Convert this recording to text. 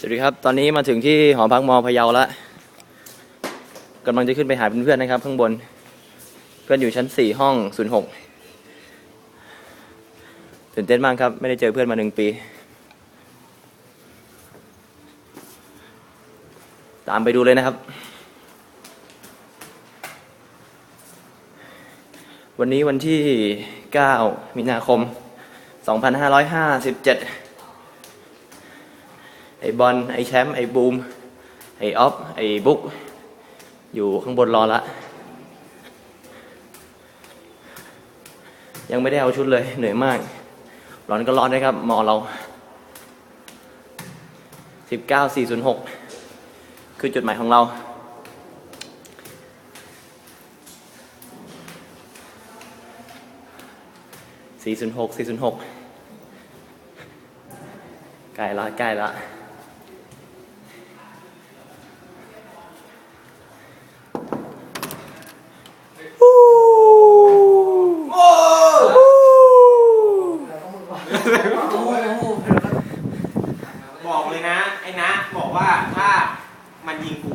สวัสดีครับ ตอนนี้มาถึงที่หอพักมอพะเยาแล้วกำลังจะขึ้นไปหาเพื่อนๆนะครับ ข้างบน เพื่อนอยู่ชั้นสี่ห้องศูนย์หกตื่นเต้นมากครับ ไม่ได้เจอเพื่อนมาหนึ่งปี ตามไปดูเลยนะครับ วันนี้วันที่ 9 มีนาคม 2557 ไอ้บอลไอ้แชมป์ไอ้บูม ไอ้ออฟไอ้บุ๊กอยู่ข้างบนรอละ ยังไม่ได้เอาชุดเลยเหนื่อยมาก ร้อนก็ร้อนนะครับหมอเรา 19406 คือจุดหมายของเรา406 406ใกล้ละใกล้ละ บอกเลยนะ ไอ้นะ บอกว่าถ้ามันยิงกู